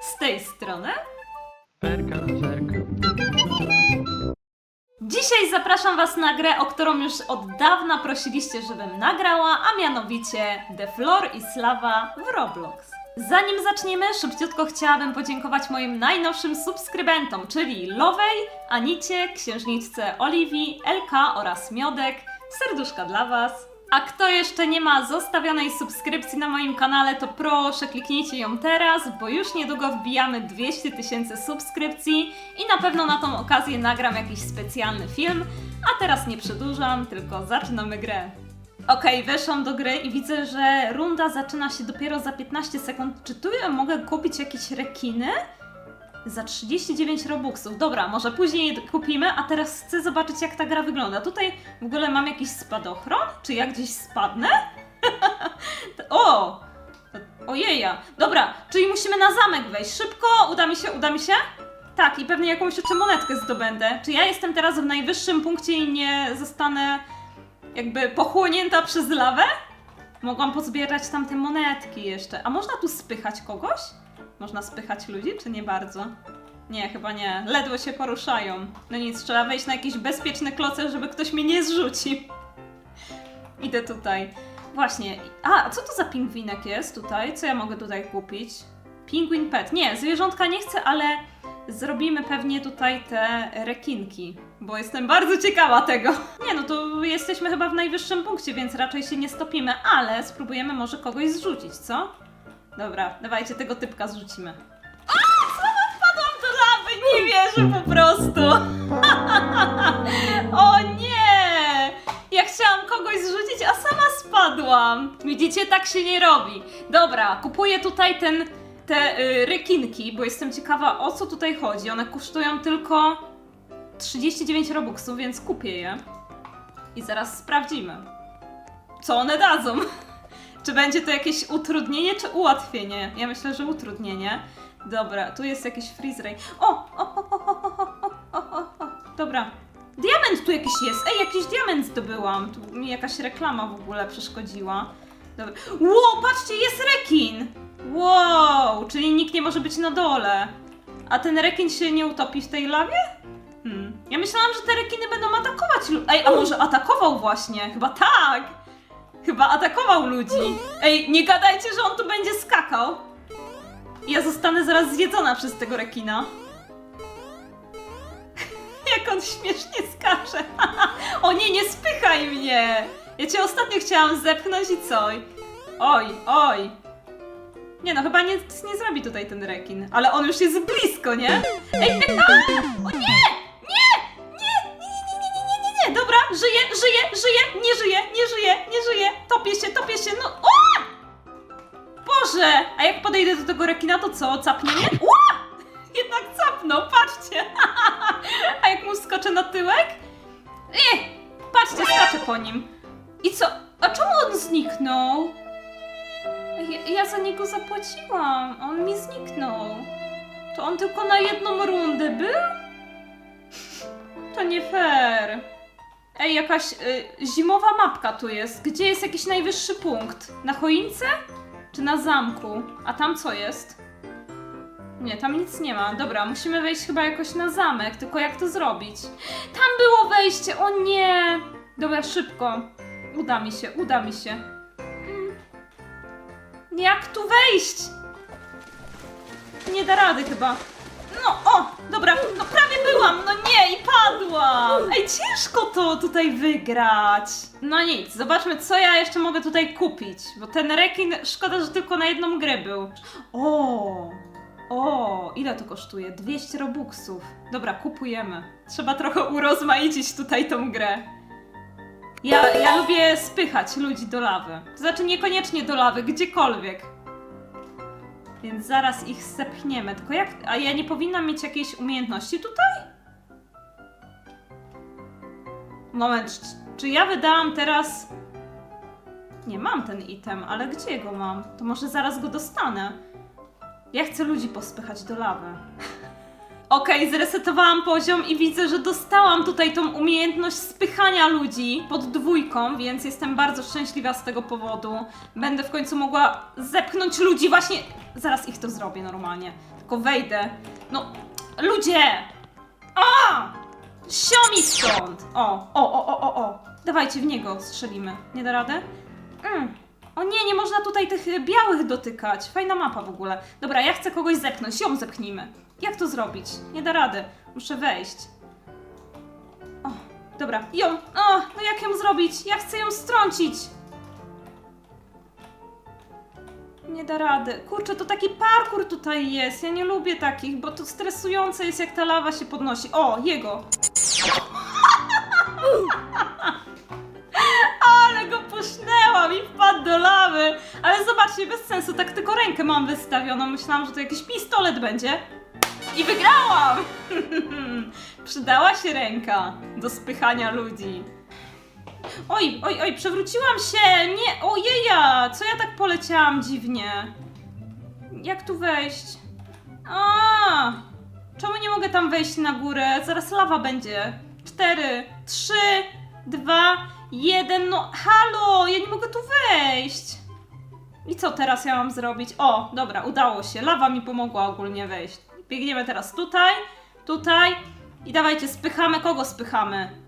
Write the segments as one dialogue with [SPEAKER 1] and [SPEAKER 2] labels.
[SPEAKER 1] Z tej strony
[SPEAKER 2] Perka na zerka.
[SPEAKER 1] Dzisiaj zapraszam Was na grę, o którą już od dawna prosiliście, żebym nagrała, a mianowicie The Floor i Slawa w Roblox. Zanim zaczniemy, szybciutko chciałabym podziękować moim najnowszym subskrybentom, czyli Lowej, Anicie, Księżniczce Oliwii, LK oraz Miodek. Serduszka dla Was. A kto jeszcze nie ma zostawionej subskrypcji na moim kanale, to proszę kliknijcie ją teraz, bo już niedługo wbijamy 200 tysięcy subskrypcji i na pewno na tą okazję nagram jakiś specjalny film. A teraz nie przedłużam, tylko zaczynamy grę. Okej, weszłam do gry i widzę, że runda zaczyna się dopiero za 15 sekund. Czy tu ja mogę kupić jakieś rekiny? Za 39 robuxów. Dobra, może później kupimy, a teraz chcę zobaczyć jak ta gra wygląda. Tutaj w ogóle mam jakiś spadochron? Czy ja gdzieś spadnę? o! Ojeja. Dobra, czyli musimy na zamek wejść. Szybko, uda mi się, uda mi się? Tak, i pewnie jakąś jeszcze monetkę zdobędę. Czy ja jestem teraz w najwyższym punkcie i nie zostanę jakby pochłonięta przez lawę? Mogłam pozbierać tam te monetki jeszcze. A można tu spychać kogoś? Można spychać ludzi, czy nie bardzo? Nie, chyba nie. Ledwo się poruszają. No nic, trzeba wejść na jakieś bezpieczne kloce, żeby ktoś mnie nie zrzucił. Idę tutaj. Właśnie. A co to za pingwinek jest tutaj? Co ja mogę tutaj kupić? Pingwin pet. Nie, zwierzątka nie chcę, ale zrobimy pewnie tutaj te rekinki, bo jestem bardzo ciekawa tego. Nie, no to jesteśmy chyba w najwyższym punkcie, więc raczej się nie stopimy, ale spróbujemy może kogoś zrzucić, co? Dobra, dawajcie tego typka zrzucimy. A! Sama wpadłam do lawy! Nie wierzę po prostu! o nie! Ja chciałam kogoś zrzucić, a sama spadłam. Widzicie, tak się nie robi. Dobra, kupuję tutaj ten, te y, bo jestem ciekawa o co tutaj chodzi. One kosztują tylko 39 robuxów, więc kupię je. I zaraz sprawdzimy, co one dadzą. Czy będzie to jakieś utrudnienie, czy ułatwienie? Ja myślę, że utrudnienie. Dobra, tu jest jakiś freeze ray. O! O, o, o, o, o, o, o, o. Dobra. Diament tu jakiś jest. Ej, jakiś diament zdobyłam. Tu mi jakaś reklama w ogóle przeszkodziła. Dobra. Wow, patrzcie, jest rekin! Wow, czyli nikt nie może być na dole. A ten rekin się nie utopi w tej lawie? Hmm. Ja myślałam, że te rekiny będą atakować Ej, a może atakował właśnie? Chyba tak! Chyba atakował ludzi. Ej, nie gadajcie, że on tu będzie skakał. Ja zostanę zaraz zjedzona przez tego rekina. Jak on śmiesznie skacze. o nie, nie spychaj mnie! Ja cię ostatnio chciałam zepchnąć i co? Oj, oj. Nie no, chyba nic nie zrobi tutaj ten rekin. Ale on już jest blisko, nie? Ej, a! O! Nie! Żyję, żyję, żyję, nie żyję, nie żyję, nie żyję. Topię się, topię się, no... O! Boże! A jak podejdę do tego rekina, to co? Capnie mnie? Ła! Jednak capnął, patrzcie! A jak mu skoczę na tyłek? Ech! Patrzcie, skaczę po nim. I co? A czemu on zniknął? Ja, ja za niego zapłaciłam, a on mi zniknął. To on tylko na jedną rundę był? To nie fair. Ej, jakaś y, zimowa mapka tu jest. Gdzie jest jakiś najwyższy punkt? Na choince? Czy na zamku? A tam co jest? Nie, tam nic nie ma. Dobra, musimy wejść chyba jakoś na zamek, tylko jak to zrobić? Tam było wejście, o nie! Dobra, szybko. Uda mi się, uda mi się. Mm. Jak tu wejść? Nie da rady chyba. No, o, dobra, no prawie byłam, no nie, i padłam. Ej, ciężko to tutaj wygrać. No nic, zobaczmy, co ja jeszcze mogę tutaj kupić, bo ten rekin, szkoda, że tylko na jedną grę był. O, o, ile to kosztuje? 200 robuxów. Dobra, kupujemy. Trzeba trochę urozmaicić tutaj tą grę. Ja, ja lubię spychać ludzi do lawy. To znaczy niekoniecznie do lawy, gdziekolwiek. Więc zaraz ich zepchniemy. Tylko jak. A ja nie powinnam mieć jakiejś umiejętności tutaj? Moment, czy- ja wydałam teraz. Nie mam ten item, ale gdzie go mam? To może zaraz go dostanę. Ja chcę ludzi pospychać do lawy. Okej, zresetowałam poziom i widzę, że dostałam tutaj tą umiejętność spychania ludzi pod dwójką, więc jestem bardzo szczęśliwa z tego powodu. Będę w końcu mogła zepchnąć ludzi właśnie zaraz ich to zrobię normalnie. Tylko wejdę. No, ludzie! A! Siomi stąd! O, o, o, o, o, o. Dawajcie w niego strzelimy. Nie da radę? Mm. O nie, nie można tutaj tych białych dotykać. Fajna mapa w ogóle. Dobra, ja chcę kogoś zepchnąć. Ją zepchnijmy. Jak to zrobić? Nie da rady. Muszę wejść. O, dobra. Ją. O, no jak ją zrobić? Ja chcę ją strącić. Nie da rady. Kurczę, to taki parkour tutaj jest. Ja nie lubię takich, bo to stresujące jest, jak ta lawa się podnosi. O, jego. Ale go pusznęłam i wpadł do lawy. Ale zobaczcie, bez sensu, tak tylko rękę mam wystawioną. Myślałam, że to jakiś pistolet będzie. I wygrałam! Przydała się ręka do spychania ludzi. Oj, oj, oj, przewróciłam się! Nie, ojeja! Co ja tak poleciałam dziwnie? Jak tu wejść? A! Czemu nie mogę tam wejść na górę? Zaraz lawa będzie. Cztery, trzy, dwa, jeden. No, halo! Ja nie mogę tu wejść! I co teraz ja mam zrobić? O, dobra, udało się. Lawa mi pomogła ogólnie wejść. Biegniemy teraz tutaj, tutaj i dawajcie, spychamy. Kogo spychamy?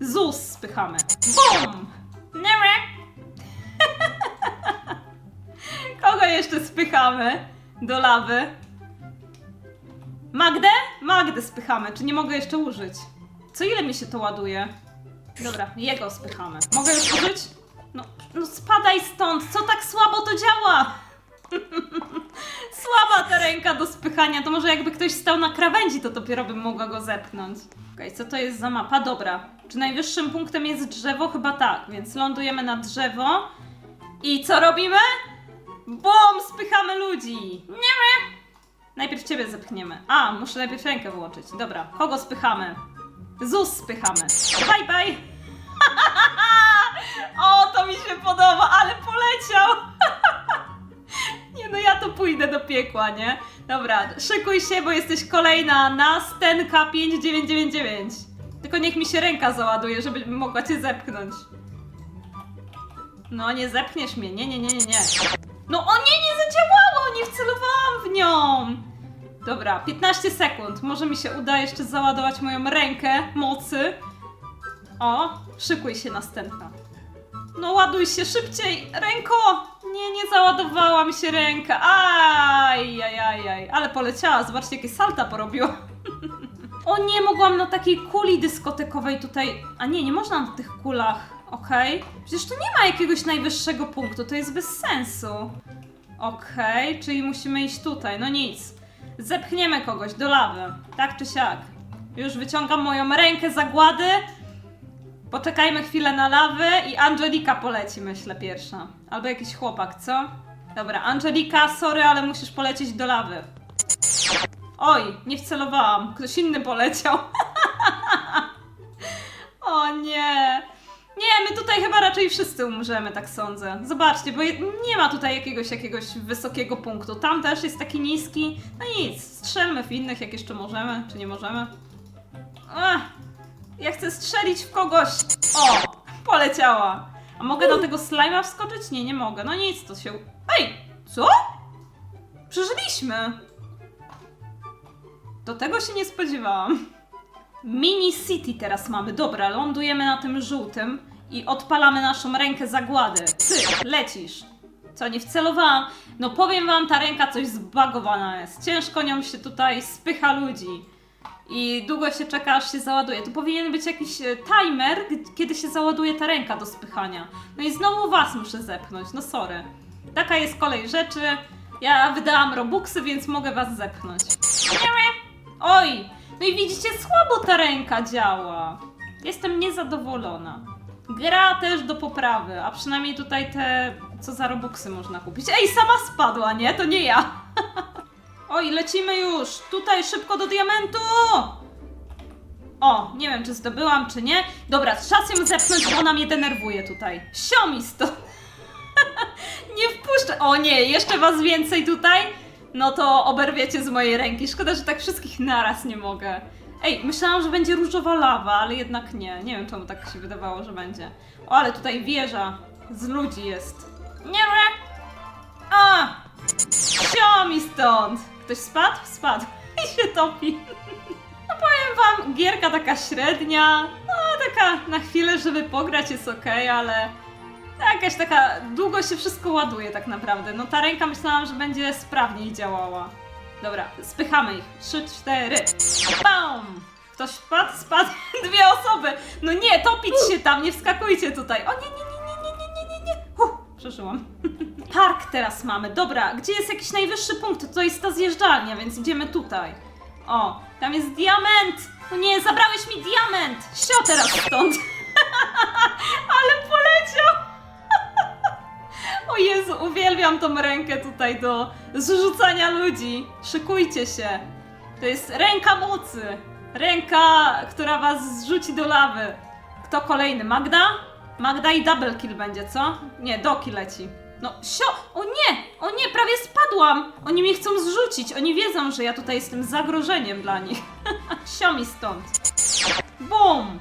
[SPEAKER 1] ZUS spychamy. BUM! Kogo jeszcze spychamy do lawy? Magdę? Magdę spychamy. Czy nie mogę jeszcze użyć? Co ile mi się to ładuje? Dobra, jego spychamy. Mogę już użyć? No, no spadaj stąd! Co tak słabo to działa? Słaba ta ręka do spychania. To może jakby ktoś stał na krawędzi, to dopiero bym mogła go zepchnąć. Okej, co to jest za mapa? Dobra. Czy najwyższym punktem jest drzewo? Chyba tak, więc lądujemy na drzewo. I co robimy? Bum! Spychamy ludzi! Nie wiem! Najpierw ciebie zepchniemy. A, muszę najpierw rękę wyłączyć. Dobra, kogo spychamy? ZUS spychamy. Bye bye! o, to mi się podoba, ale poleciał! Nie no, ja to pójdę do piekła, nie? Dobra, szykuj się, bo jesteś kolejna na Stenka 5999. Tylko niech mi się ręka załaduje, żebym mogła cię zepchnąć. No, nie zepchniesz mnie, nie, nie, nie, nie, nie. No, o nie, nie zadziałało, nie wcelowałam w nią. Dobra, 15 sekund. Może mi się uda jeszcze załadować moją rękę mocy. O, szykuj się następna. No ładuj się szybciej, ręko! Nie, nie załadowała mi się ręka. Aj, aj, aj, aj. Ale poleciała, zobaczcie jakie salta porobiła. O nie, mogłam na takiej kuli dyskotekowej tutaj... A nie, nie można na tych kulach, okej? Przecież tu nie ma jakiegoś najwyższego punktu, to jest bez sensu. Okej, czyli musimy iść tutaj, no nic. Zepchniemy kogoś do lawy, tak czy siak. Już wyciągam moją rękę zagłady. Poczekajmy chwilę na lawę i Angelika poleci, myślę, pierwsza. Albo jakiś chłopak, co? Dobra, Angelika, sorry, ale musisz polecieć do lawy. Oj, nie wcelowałam. Ktoś inny poleciał. o nie. Nie, my tutaj chyba raczej wszyscy umrzemy, tak sądzę. Zobaczcie, bo nie ma tutaj jakiegoś, jakiegoś wysokiego punktu. Tam też jest taki niski. No nic, strzelmy w innych, jak jeszcze możemy, czy nie możemy. Ach, ja chcę strzelić w kogoś. O, poleciała. A mogę do tego slajma wskoczyć? Nie, nie mogę. No nic, to się... Ej, co? Przeżyliśmy. Do tego się nie spodziewałam. Mini City teraz mamy. Dobra, lądujemy na tym żółtym i odpalamy naszą rękę zagłady. Cyk, lecisz. Co, nie wcelowałam? No powiem wam, ta ręka coś zbagowana jest. Ciężko nią się tutaj spycha ludzi. I długo się czeka, aż się załaduje. Tu powinien być jakiś e, timer, kiedy się załaduje ta ręka do spychania. No i znowu was muszę zepchnąć, no sorry. Taka jest kolej rzeczy. Ja wydałam robuxy, więc mogę was zepchnąć. Oj! No i widzicie, słabo ta ręka działa. Jestem niezadowolona. Gra też do poprawy, a przynajmniej tutaj te, co za robuxy można kupić. Ej, sama spadła, nie? To nie ja. Oj, lecimy już! Tutaj szybko do diamentu! O, nie wiem, czy zdobyłam, czy nie. Dobra, czas ją zepchnąć, bo ona mnie denerwuje tutaj. Siomi nie wpuszczę. O nie, jeszcze was więcej tutaj? No to oberwiecie z mojej ręki. Szkoda, że tak wszystkich naraz nie mogę. Ej, myślałam, że będzie różowa lawa, ale jednak nie. Nie wiem, czemu tak się wydawało, że będzie. O, ale tutaj wieża z ludzi jest. Nie! A! stąd! Ktoś spadł? Spadł. I się topi. No powiem wam, gierka taka średnia. No taka na chwilę, żeby pograć jest okej, ale jakaś taka długo się wszystko ładuje tak naprawdę. No ta ręka myślałam, że będzie sprawniej działała. Dobra, spychamy ich. Trzy, cztery. Bam! Ktoś wpadł? Spadł. Dwie osoby. No nie, topić się tam, nie wskakujcie tutaj. O nie, nie, nie, nie, nie, nie, nie, nie, nie. Przeżyłam. Park teraz mamy. Dobra, gdzie jest jakiś najwyższy punkt? To jest ta zjeżdżalnia, więc idziemy tutaj. O, tam jest diament! No nie, zabrałeś mi diament! Sio teraz stąd! Ale poleciał! O Jezu, uwielbiam tą rękę tutaj do zrzucania ludzi. Szykujcie się. To jest ręka mocy. Ręka, która was zrzuci do lawy. Kto kolejny? Magda? Magda i double kill będzie, co? Nie, doki leci. No, sio! O nie! O nie, prawie spadłam! Oni mnie chcą zrzucić. Oni wiedzą, że ja tutaj jestem zagrożeniem dla nich. Sio mi stąd. Bum!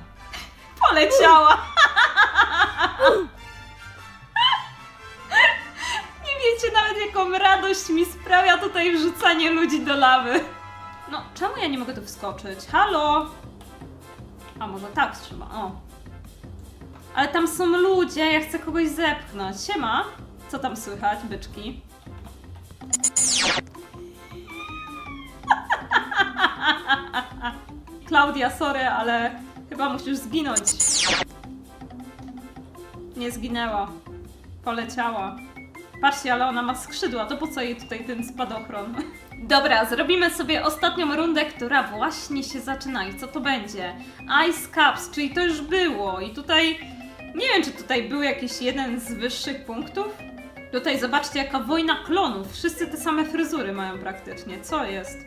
[SPEAKER 1] Poleciała! Wiecie nawet jaką radość mi sprawia tutaj wrzucanie ludzi do lawy. No, czemu ja nie mogę tu wskoczyć? Halo? A może tak trzeba, o. Ale tam są ludzie, ja chcę kogoś zepchnąć. Siema. Co tam słychać, byczki? Klaudia, sorry, ale chyba musisz zginąć. Nie zginęła. Poleciała. Patrzcie, ale ona ma skrzydła, to po co jej tutaj ten spadochron? Dobra, zrobimy sobie ostatnią rundę, która właśnie się zaczyna. I co to będzie? Ice Cups, czyli to już było. I tutaj, nie wiem, czy tutaj był jakiś jeden z wyższych punktów. Tutaj zobaczcie, jaka wojna klonów. Wszyscy te same fryzury mają praktycznie. Co jest?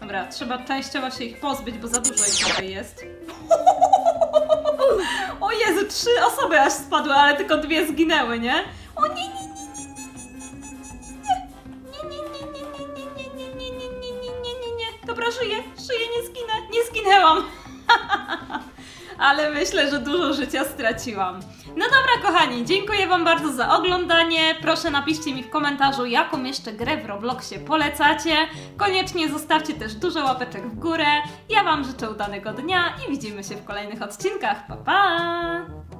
[SPEAKER 1] Dobra, trzeba częściowo się ich pozbyć, bo za dużo ich tutaj jest. O Jezu, trzy osoby aż spadły, ale tylko dwie zginęły, nie? O nie, żyję, żyję, nie zginę, nie zginęłam. Ale myślę, że dużo życia straciłam. No dobra, kochani, dziękuję Wam bardzo za oglądanie. Proszę napiszcie mi w komentarzu, jaką jeszcze grę w Robloxie polecacie. Koniecznie zostawcie też dużo łapeczek w górę. Ja Wam życzę udanego dnia i widzimy się w kolejnych odcinkach. Pa, pa!